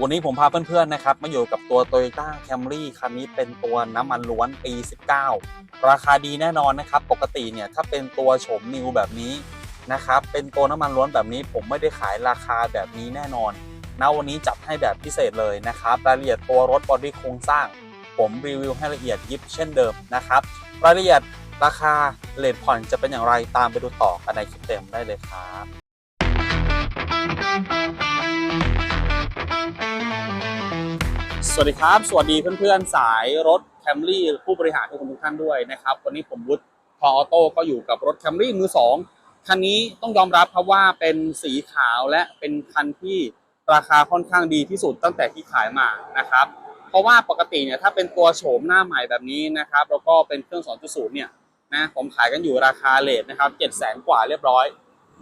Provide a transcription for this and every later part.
วันนี้ผมพาเพื่อนๆนะครับมาอยู่กับตัว Toyota Camry คันนี้เป็นตัวน้ำมันล้วนปี 19 ราคาดีแน่นอนนะครับ ปกติเนี่ยถ้าเป็นตัวโฉมนิวแบบนี้นะครับ เป็นตัวน้ำมันล้วนแบบนี้ ผมไม่ได้ขายราคาแบบนี้แน่นอนณวันนี้จัดให้แบบพิเศษเลยนะครับรายละเอียดตัวรถบอดี้โครงสร้าง ผมรีวิวให้ละเอียดยิบเช่นเดิมนะครับรายละเอียดราคาเลทผ่อนจะเป็นอย่างไรตามไปดูต่อกันในคลิปเต็มได้เลยครับ สวัสดีครับ สวัสดีเพื่อนๆ สายรถ Camry ผู้บริหารทุกคนทุกท่านด้วยนะครับ วันนี้ผมวุฒิพอออโต้ก็อยู่กับรถ Camry มือสองคันนี้ต้องยอมรับครับว่าเป็นสีขาวและเป็นคันที่ราคาค่อนข้างดีที่สุดตั้งแต่ที่ขายมานะครับ เพราะว่าปกติเนี่ยถ้าเป็นตัวโฉมหน้าใหม่แบบนี้นะครับ แล้วก็เป็นเครื่อง 2.0 เนี่ยนะผมขายกันอยู่ราคาเลทนะครับ7 0 0 0 0กว่าเรียบร้อย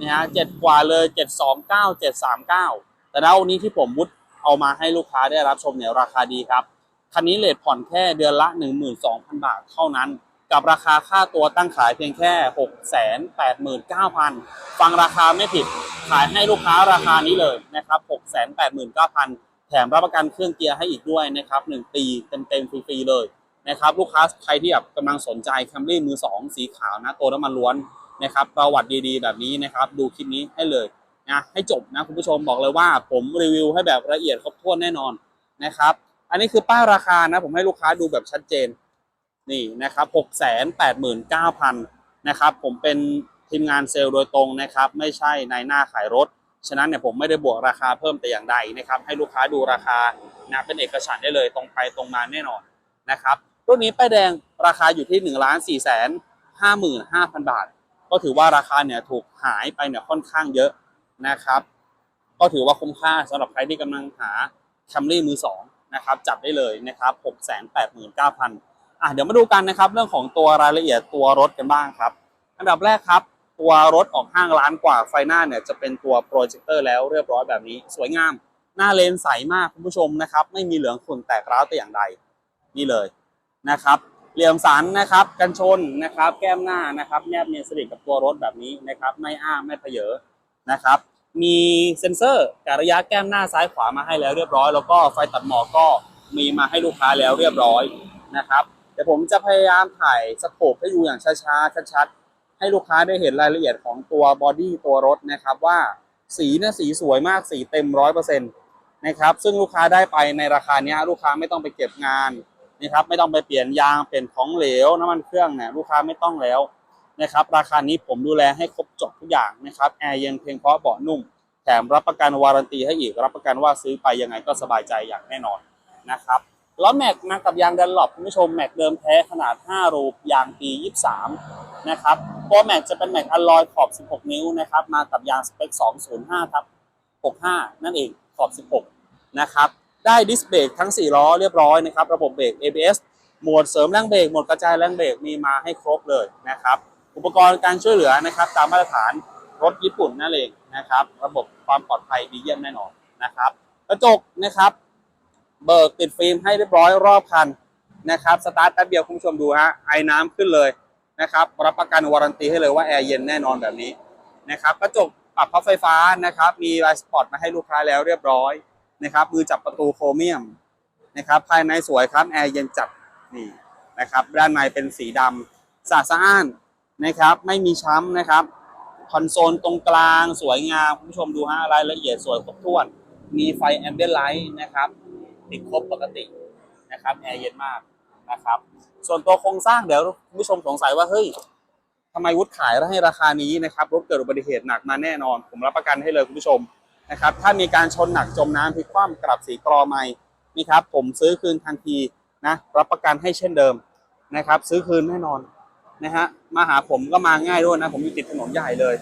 นะฮะ7กว่าเลย 729 739 แต่ณวันนี้ที่ผมวุฒเอามาให้ลูกค้าได้รับชมเนี่ยราคาดีครับ คันนี้เลทผ่อนแค่เดือนละ 12,000 บาทเท่านั้น กับราคาค่าตัวตั้งขายเพียงแค่ 689,000 ฟังราคาไม่ผิด ขายให้ลูกค้าราคานี้เลยนะครับ 689,000 แถมรับประกันเครื่องเกียร์ให้อีกด้วยนะครับ 1 ปีเต็มๆฟรีๆเลยนะครับลูกค้าใครที่แบบกำลังสนใจ Camry มือ 2 สีขาวนะตัวน้ำมันล้วนนะครับประวัติดีๆ แบบนี้นะครับ ดูคลิปนี้ให้เลย นะให้จบนะคุณผู้ชมบอกเลยว่า ผมรีวิวให้แบบละเอียดครบถ้วนแน่นอนนะครับ อันนี้คือป้ายราคานะ ผมให้ลูกค้าดูแบบชัดเจนนี่นะครับหกแสนแปดหมื่นเก้าพันนะครับ ผมเป็นทีมงานเซลล์โดยตรงนะครับ ไม่ใช่นายหน้าขายรถ ฉะนั้นเนี่ยผมไม่ได้บวกราคาเพิ่มแต่อย่างใดนะครับ ให้ลูกค้าดูราคานะเป็นเอกฉันได้เลยตรงไปตรงมาแน่นอนนะครับรุ่นนี้ป้ายแดงราคาอยู่ที่1นึ่งล้านสี่แสนห้าหมื่นห้าพันบาท ก็ถือว่าราคาเนี่ยถูกหายไปเนี่ยค่อนข้างเยอะ นะครับ ก็ถือว่าคุ้มค่าสำหรับใครที่กำลังหา Camry มือสองนะครับจับได้เลยนะครับ6 8 9 0 0 0อะเดี๋ยวมาดูกันนะครับ เรื่องของตัวรายละเอียดตัวรถกันบ้างครับ อันดับแรกครับ ตัวรถออกห้างล้านกว่าไฟหน้าเนี่ยจะเป็นตัวโปรเจคเตอร์แล้วเรียบร้อยแบบนี้ สวยงาม หน้าเลนใสมากคุณผู้ชมนะครับ ไม่มีเหลืองขุ่นแตกร้าวแต่อย่างใดนี่เลยนะครับเหลี่ยมสันนะครับกันชนนะครับ แก้มหน้านะครับ แนบเนียนสนิทกับตัวรถแบบนี้นะครับ ไม่อ้าไม่เพเยอนะครับ มีเซ็นเซอร์กะระยะแก้มหน้าซ้ายขวามาให้แล้วเรียบร้อย แล้วก็ไฟตัดหมอกก็มีมาให้ลูกค้าแล้วเรียบร้อยนะครับเดี๋ยวผมจะพยายามถ่ายสโคปให้ดูอย่างช้าๆชัดๆให้ลูกค้าได้เห็นรายละเอียดของตัวบอดี้ตัวรถนะครับว่าสีเนี่ยสีสวยมากสีเต็มร้อยเปอร์เซ็นต์นะครับซึ่งลูกค้าได้ไปในราคาเนี้ยลูกค้าไม่ต้องไปเก็บงานนะครับไม่ต้องไปเปลี่ยนยางเปลี่ยนของเหลวน้ำมันเครื่องเนี่ยลูกค้าไม่ต้องแล้ว นะครับราคานี้ผมดูแลให้ครบจบทุกอย่างนะครับแอร์เย็นเพียงเพราะเบาะนุ่ม แถมรับประกันวารันตีให้อีกรับประกันว่าซื้อไปยังไงก็สบายใจอย่างแน่นอนนะครับล้อแม็กมากับยางดันหลบคุณผู้ชมแม็กเดิมแท้ขนาด 5 รูปยางปี 23 นะครับตัวแม็กจะเป็นแม็กอลลอยขอบ 16 นิ้วนะครับมากับยางสเปค 205ทับ65 นั่นเองขอบ 16 นะครับได้ดิสเบรกทั้ง 4 ล้อเรียบร้อยนะครับระบบเบรก ABS หมวดเสริมแรงเบรกหมวดกระจายแรงเบรกมีมาให้ครบเลยนะครับ อุปกรณ์การช่วยเหลือนะครับ ตามมาตรฐานรถญี่ปุ่นนั่นเองนะครับ ระบบความปลอดภัยดีเยี่ยมแน่นอนนะครับ กระจกนะครับ เบิกติดฟิล์มให้เรียบร้อยรอบคันนะครับสตาร์ทแป๊บเดียวคุณผู้ชมดูฮะไอ้น้ำขึ้นเลยนะครับรับประกันวารันตีให้เลยว่าแอร์เย็นแน่นอนแบบนี้นะครับกระจกปรับพับไฟฟ้านะครับ มีไลท์สปอตมาให้ลูกค้าแล้วเรียบร้อยนะครับมือจับประตูโครเมียมนะครับภายในสวยครับแอร์เย็นจัดนี่นะครับด้านในเป็นสีดำสะอาดสะอ้าน นะครับ ไม่มีช้ำนะครับคอนโซลตรงกลางสวยงามคุณผู้ชมดูฮะรายละเอียดสวยครบถ้วน มีไฟแอมเบียนไลท์นะครับ ติดครบปกตินะครับแอร์เย็นมากนะครับ ส่วนตัวโครงสร้างเดี๋ยวคุณผู้ชมสงสัยว่าเฮ้ยทำไมวุฒิขายแล้วให้ราคานี้นะครับรถเกิดอุบัติเหตุหนักมาแน่นอน ผมรับประกันให้เลยคุณผู้ชมนะครับ ถ้ามีการชนหนักจมน้ำพลิกคว่ำกลับสีกรอไม่นี่ครับ ผมซื้อคืนทันทีนะรับประกันให้เช่นเดิมนะครับ ซื้อคืนแน่นอน นะฮะมาหาผมก็มาง่ายด้วยนะ ผมอยู่ติดถนนใหญ่เลย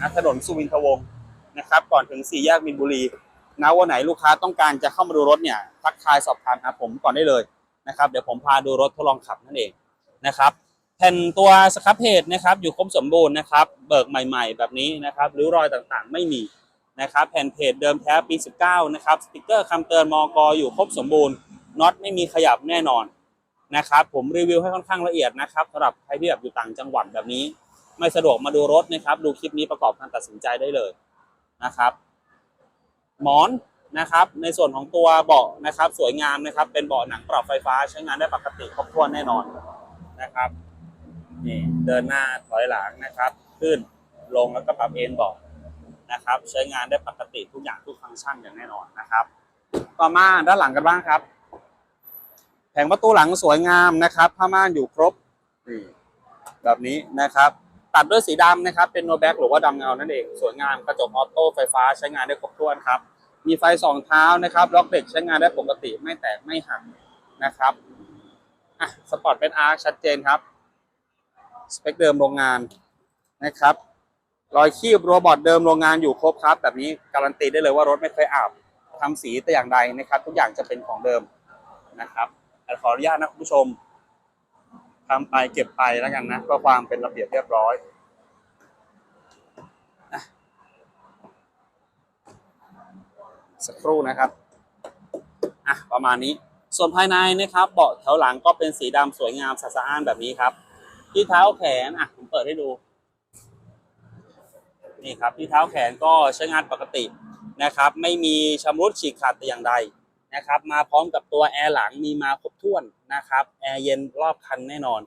นะถนนสุวินทวงศ์นะครับ ก่อนถึงสี่แยกมินบุรีนะวันไหนลูกค้าต้องการจะเข้ามาดูรถเนี่ยทักทายสอบถามหาผมก่อนได้เลยนะครับ เดี๋ยวผมพาดูรถทดลองขับนั่นเองนะครับแผ่นตัวสครับเพจนะครับ อยู่ครบสมบูรณ์นะครับ เบิกใหม่ ๆ แบบนี้นะครับริ้วรอยต่างๆ ไม่มีนะครับ แผ่นเพจเดิมแท้ปี 19 นะครับสติกเกอร์คำเตือนมอกอยู่ครบสมบูรณ์น็อตไม่มีขยับแน่นอน นะครับผมรีวิวให้ค่อนข้างละเอียดนะครับสำหรับใครที่แบบอยู่ต่างจังหวัดแบบนี้ ไม่สะดวกมาดูรถนะครับ ดูคลิปนี้ประกอบการตัดสินใจได้เลยนะครับ หมอนนะครับ ในส่วนของตัวเบาะนะครับ สวยงามนะครับ เป็นเบาะหนังปรับไฟฟ้าใช้งานได้ปกติครบถ้วนแน่นอนนะครับนี่เดินหน้าถอยหลังนะครับ ขึ้นลงแล้วก็ปรับเอนเบาะนะครับ ใช้งานได้ปกติทุกอย่างทุกฟังก์ชันอย่างแน่นอนนะครับ ต่อมาด้านหลังกันบ้างครับ งประตูหลังสวยงามนะครับผ้าม่านอยู่ครบนี่แบบนี้นะครับ ตัดด้วยสีดำนะครับ เป็นโนแบ็กหรือว่าดำเงานั่นเองสวยงามกระจกออโต้ไฟฟ้าใช้งานได้ครบถ้วนครับ มีไฟสองเท้านะครับ ล็อกเด็กใช้งานได้ปกติไม่แตกไม่หักนะครับอะสปอร์ตเป็นอาร์ชัดเจนครับ สเปคเดิมโรงงานนะครับรอยคีบโรบอทเดิมโรงงานอยู่ครบครับ แบบนี้การันตีได้เลยว่ารถไม่เคยอาบทำสีแต่อย่างใดนะครับ ทุกอย่างจะเป็นของเดิมนะครับ ขออนุญาตนะคุณผู้ชมทำไปเก็บไปแล้วกันนะเพื่อความเป็นระเบียบเรียบร้อยอะสักครู่นะครับอะประมาณนี้ ส่วนภายในนะครับเบาะแถวหลังก็เป็นสีดำสวยงามสะอาดแบบนี้ครับ ที่เท้าแขนอะผมเปิดให้ดู นี่ครับที่เท้าแขนก็ใช้งานปกตินะครับ ไม่มีชำรุดฉีกขาดแต่อย่างใด นะครับ มาพร้อมกับตัวแอร์หลังมีมาครบถ้วนนะครับแอร์เย็นรอบคันแน่นอน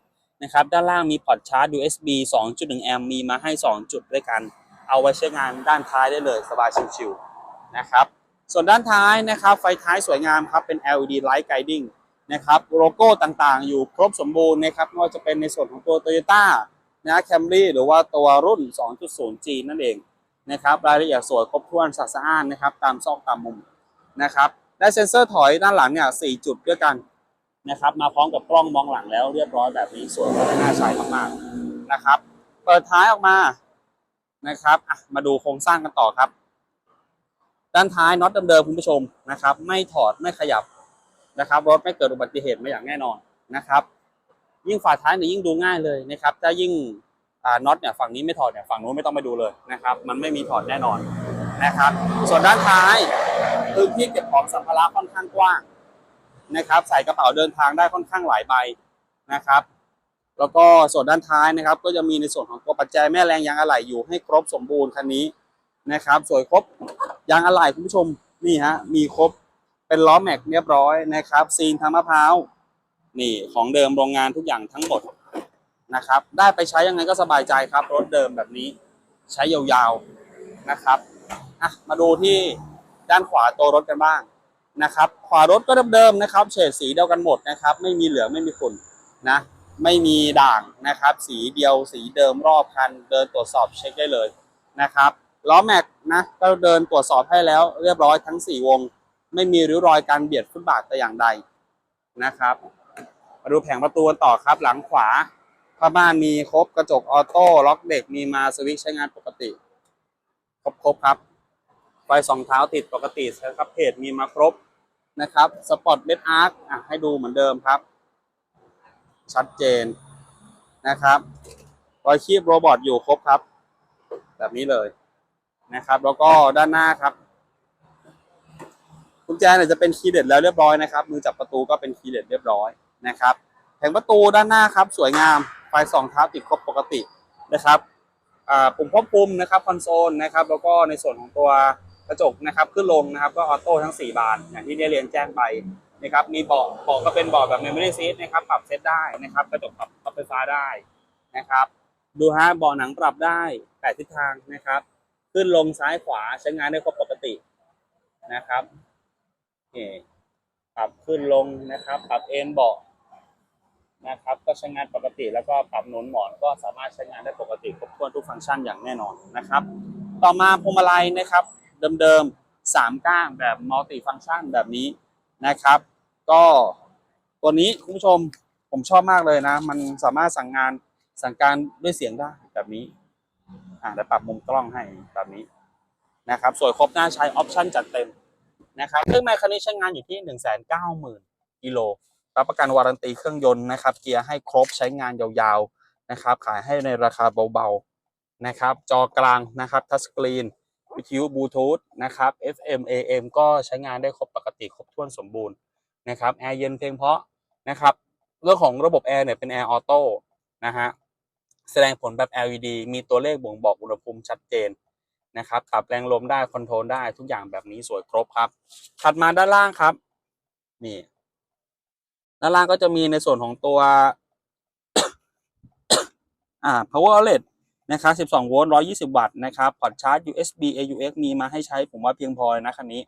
นะครับด้านล่างมีพอร์ตชาร์จ USB 2.1 แอมป์มีมาให้ 2 จุดด้วยกัน เอาไว้ใช้งานด้านท้ายได้เลยสบายชิวๆนะครับส่วนด้านท้ายนะครับไฟท้ายสวยงามครับเป็น LED Light Guiding นะครับโลโก้ต่างๆ อยู่ครบสมบูรณ์นะครับไม่ว่าจะเป็นในส่วนของตัว Toyota นะแคมรี่หรือว่าตัวรุ่น 2.0G นั่นเองนะครับรายละเอียดสวยครบถ้วนสะอาดนะครับตามซอกตามมุมนะครับ ได้เซ็นเซอร์ถอยด้านหลังเนี่ย4จุดด้วยกันนะครับ มาพร้อมกับกล้องมองหลังแล้วเรียบร้อยแบบนี้สวยและน่าใช้มากๆนะครับ เปิดท้ายออกมานะครับมาดูโครงสร้างกันต่อครับ ด้านท้ายน็อตเดิมๆคุณผู้ชมนะครับ ไม่ถอดไม่ขยับนะครับรถไม่เกิดอุบัติเหตุมาอย่างแน่นอนนะครับ ยิ่งฝาท้ายเนี่ยยิ่งดูง่ายเลยนะครับถ้ายิ่งน็อตเนี่ยฝั่งนี้ไม่ถอดเนี่ยฝั่งนู้นไม่ต้องไปดูเลยนะครับ มันไม่มีถอดแน่นอนนะครับ ส่วนด้านท้าย พื้นที่เก็บของสัมภาระค่อนข้างกว้างนะครับ ใส่กระเป๋าเดินทางได้ค่อนข้างหลายใบนะครับ แล้วก็ส่วนด้านท้ายนะครับ ก็จะมีในส่วนของตัวปัจจัยแม่แรงยางอะไหล่อยู่ให้ครบสมบูรณ์คันนี้นะครับ สวยครบยางอะไหล่คุณผู้ชมนี่ฮะมีครบเป็นล้อแม็กเรียบร้อยนะครับ ซีนทางมะพร้าวนี่ของเดิมโรงงานทุกอย่างทั้งหมดนะครับ ได้ไปใช้ยังไงก็สบายใจครับ รถเดิมแบบนี้ใช้ยาวๆนะครับอะมาดูที่ ด้านขวาตัวรถกันบ้างนะครับ ขวารถก็เดิมๆนะครับ เฉดสีเดียวกันหมดนะครับ ไม่มีเหลืองไม่มีขุ่นนะ ไม่มีด่างนะครับ สีเดียวสีเดิมรอบคัน เดินตรวจสอบเช็คได้เลยนะครับล้อแม็กนะก็เดินตรวจสอบให้แล้วเรียบร้อยทั้ง 4 วง ไม่มีริ้วรอยการเบียดฟุตบาทแต่อย่างใดนะครับมาดูแผงประตูกันต่อครับหลังขวาผ้าม่านมีครบกระจกออโต้ล็อกเด็กมีมาสวิตช์ใช้งานปกติ ครบครบครับ ไฟสองเท้าติดปกติครับเพจมีมาครบนะครับสปอร์ตเบสอาร์คให้ดูเหมือนเดิมครับ ชัดเจนนะครับรอยคีบโรบอทอยู่ครบครับ แบบนี้เลยนะครับ แล้วก็ด้านหน้าครับกุญแจเนี่ยจะเป็นคีย์เด็ดแล้วเรียบร้อยนะครับมือจับประตูก็เป็นคีย์เด็ดเรียบร้อยนะครับแผงประตูด้านหน้าครับ สวยงามไฟสองเท้าติดครบปกตินะครับอ่าปุ่มควบคุมนะครับคอนโซลนะครับ แล้วก็ในส่วนของตัว กระจกนะครับขึ้นลงนะครับก็ออโต้ทั้ง 4 บานอย่างที่ได้เรียนแจ้งไปนะครับมีเบาะเบาะก็เป็นเบาะแบบ memory seat นะครับปรับเซตได้นะครับกระจกปรับปรับไฟฟ้าได้นะครับดูฮะเบาะหนังปรับได้แปดทิศทางนะครับ ขึ้นลงซ้ายขวาใช้งานได้ครบปกตินะครับนี่ปรับขึ้นลงนะครับ ปรับเอนเบาะนะครับ ก็ใช้งานปกติแล้วก็ปรับหนุนหมอนก็สามารถใช้งานได้ปกติครบถ้วนทุกฟังก์ชันอย่างแน่นอนนะครับ ต่อมาพวงมาลัยนะครับ เดิมๆสามก้างแบบมัลติฟังก์ชันแบบนี้นะครับ ก็ตัวนี้คุณผู้ชมผมชอบมากเลยนะ มันสามารถสั่งงานสั่งการด้วยเสียงได้แบบนี้อ่าเดี๋ยวปรับมุมกล้องให้แบบนี้นะครับสวยครบหน่าใช้ออปชั่นจัดเต็มนะครับเครื่องไมค์คันนี้ใช้งานอยู่ที่ 1 9 0 0 0 0กิโลรับประกันวารันตีเครื่องยนต์นะครับ เกียร์ให้ครบใช้งานยาวๆนะครับ ขายให้ในราคาเบาๆนะครับ จอกลางนะครับทัชสกรีน วิทยุบลูทูธนะครับ FM AM ก็ใช้งานได้ครบปกติครบถ้วนสมบูรณ์นะครับแอร์เย็นเพียงเพราะนะครับเรื่องของระบบแอร์เนี่ยเป็นแอร์ออโต้นะฮะแสดงผลแบบ LED มีตัวเลขบ่งบอกอุณหภูมิชัดเจนนะครับปรับแรงลมได้คอนโทรลได้ทุกอย่างแบบนี้สวยครบครับ ถัดมาด้านล่างครับนี่ด้านล่างก็จะมีในส่วนของตัวอ่า power outlet นะครับ12 โวลต์ 120 วัตต์นะครับ พอร์ตชาร์จ USB AUX มีมาให้ใช้ผมว่าเพียงพอเลยนะคันนี้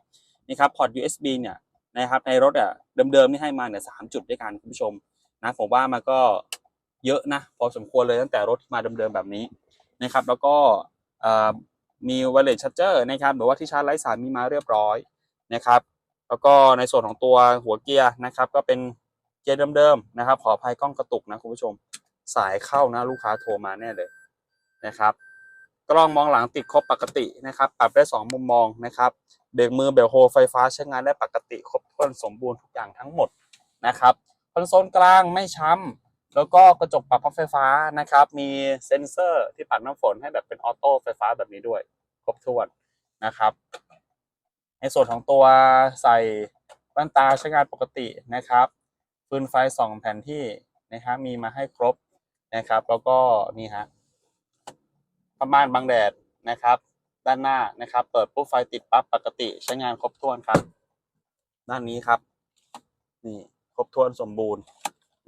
นี่ครับ พอร์ต USB เนี่ยนะครับในรถอะเดิมๆนี่ให้มาเนี่ยสามจุดด้วยกันคุณผู้ชมนะผมว่ามันก็เยอะนะพอสมควรเลยตั้งแต่รถมาเดิมๆแบบนี้นะครับ แล้วก็เอ่อมี wireless charger นะครับหรือว่าที่ชาร์จไร้สายมีมาเรียบร้อยนะครับ แล้วก็ในส่วนของตัวหัวเกียร์นะครับ ก็เป็นเกียร์เดิมๆนะครับ ขออภัยกล้องกระตุกนะคุณผู้ชม สายเข้านะลูกค้าโทรมาแน่เลย นะครับ กล้องมองหลังติดครบปกตินะครับ ปรับได้ 2 มุมมองนะครับเบรกมือเบรกโฮไฟฟ้าใช้งานได้ปกติครบถ้วนสมบูรณ์ทุกอย่างทั้งหมดนะครับคอนโซลกลางไม่ช้ำแล้วก็กระจกปรับพับไฟฟ้านะครับ มีเซ็นเซอร์ที่ปัดน้ำฝนให้แบบเป็นออโต้ไฟฟ้าแบบนี้ด้วย ครบถ้วนนะครับ ในส่วนของตัวใส่แว่นตาใช้งานปกตินะครับฟืนไฟสองแผ่นที่นะครับมีมาให้ครบนะครับ แล้วก็นี่ฮะ ผ้าม่านบังแดดนะครับ ด้านหน้านะครับ เปิดปุ๊บไฟติดปั๊บปกติใช้งานครบถ้วนครับ ด้านนี้ครับ นี่ครบถ้วนสมบูรณ์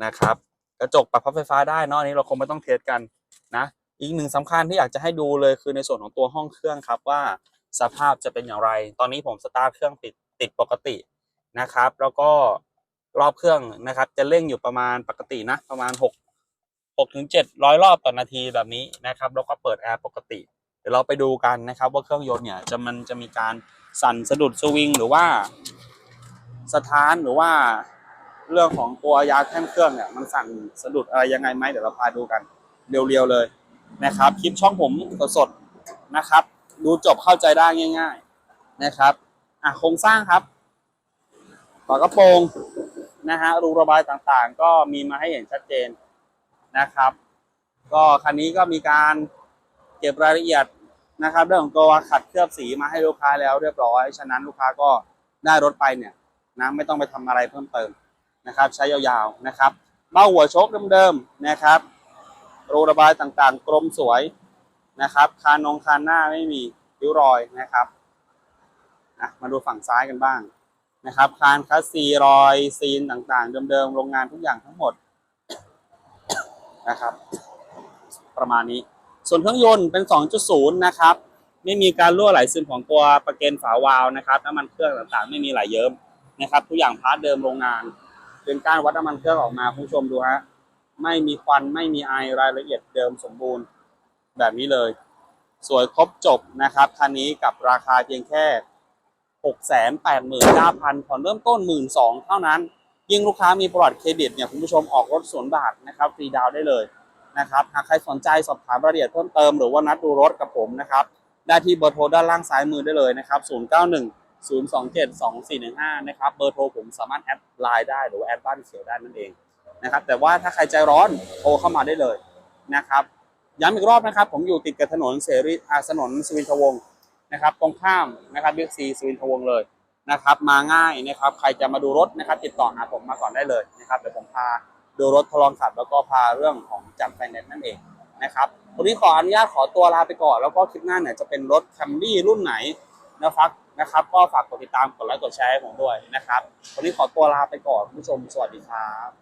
นะครับ กระจกปรับพับไฟฟ้าได้นอะอันนี้เราคงไม่ต้องเทสกันนะ อีกหนึ่งสำคัญที่อยากจะให้ดูเลยคือในส่วนของตัวห้องเครื่องครับว่าสภาพจะเป็นอย่างไร ตอนนี้ผมสตาร์ทเครื่องติดติดปกตินะครับ แล้วก็รอบเครื่องนะครับ จะเร่งอยู่ประมาณปกตินะ ประมาณ 6 6ถึง700รอบต่อนาทีแบบนี้นะครับแล้วก็เปิดแอร์ปกติ เดี๋ยวเราไปดูกันนะครับว่าเครื่องยนต์เนี่ยจะมันจะมีการสั่นสะดุดสวิงหรือว่าสถานหรือว่าเรื่องของตัวยาแท่นเครื่องเนี่ยมันสั่นสะดุดอะไรยังไงไหมเดี๋ยวเราพาดูกันเรียวๆเลยนะครับคลิปช่องผมสดๆนะครับ ดูจบเข้าใจได้ง่าย ๆนะครับอะโครงสร้างครับฝากระโปรงนะฮะรูระบายต่างๆ ก็มีมาให้เห็นชัดเจน นะครับ ก็คันนี้ก็มีการเก็บรายละเอียดนะครับ เรื่องของตัวขัดเคลือบสีมาให้ลูกค้าแล้วเรียบร้อย ฉะนั้นลูกค้าก็ได้รถไปเนี่ยนะไม่ต้องไปทำอะไรเพิ่มเติมนะครับ ใช้ยาวๆนะครับเบ้าหัวโชคเดิมๆนะครับรูระบายต่างๆ กลมสวยนะครับคานองคานหน้าไม่มีริ้วรอยนะครับมาดูฝั่งซ้ายกันบ้างนะครับ คานคัสซีรอยซีนต่างๆ เดิมๆโรงงานทุกอย่างทั้งหมด นะครับ ประมาณนี้ ส่วนเครื่องยนต์เป็น 2.0 นะครับ ไม่มีการรั่วไหลซึมของตัวประเกนฝาวาล์วนะครับน้ำมันเครื่องต่างๆ ไม่มีไหลเยิ้มนะครับ ทุกอย่างพาร์ทเดิมโรงงาน เป็นการวัดน้ำมันเครื่องออกมาคุณผู้ชมดูฮะไม่มีควันไม่มีไอรายละเอียดเดิมสมบูรณ์แบบนี้เลย สวยครบจบนะครับคันนี้กับราคาเพียงแค่ 689,000ผ่อนเริ่มต้น 12,000เท่านั้น ยิ่งลูกค้ามีประวัติเครดิตเนี่ยคุณผู้ชมออกรถสวนย์บาทนะครับฟรีดาวน์ได้เลยนะครับหากใครสนใจสอบถามรายละเอียดเพิ่มเติมหรือว่านัดดูรถกับผมนะครับได้ที่เบอร์โทรด้านล่างซ้ายมือได้เลยนะครับ091 027 2415นะครับเบอร์โทรผมสามารถแอดไลน์ได้หรือว่าแอดบ้านเขียวได้นั่นเองนะครับแต่ว่าถ้าใครใจร้อนโทรเข้ามาได้เลยนะครับย้ำอีกรอบนะครับ ผมอยู่ติดกับถนนเสรีอาถนนสุวินทวงศ์นะครับตรงข้ามนะครับบิ๊กซีสุวินทวงศ์เลย นะครับ มาง่ายนะครับ ใครจะมาดูรถนะครับ ติดต่อหาผมมาก่อนได้เลยนะครับเดี๋ยวผมพาดูรถทดลองขับ แล้วก็พาเรื่องของจัดไฟแนนซ์นั่นเองนะครับวันนี้ขออนุญาตขอตัวลาไปก่อน แล้วก็คลิปหน้าเนี่ยจะเป็นรถแคมรี่รุ่นไหนนะครับนะครับ ก็ฝากกดติดตามกดไลค์กดแชร์ให้ผมด้วยนะครับวันนี้ขอตัวลาไปก่อนคุณผู้ชมสวัสดีครับ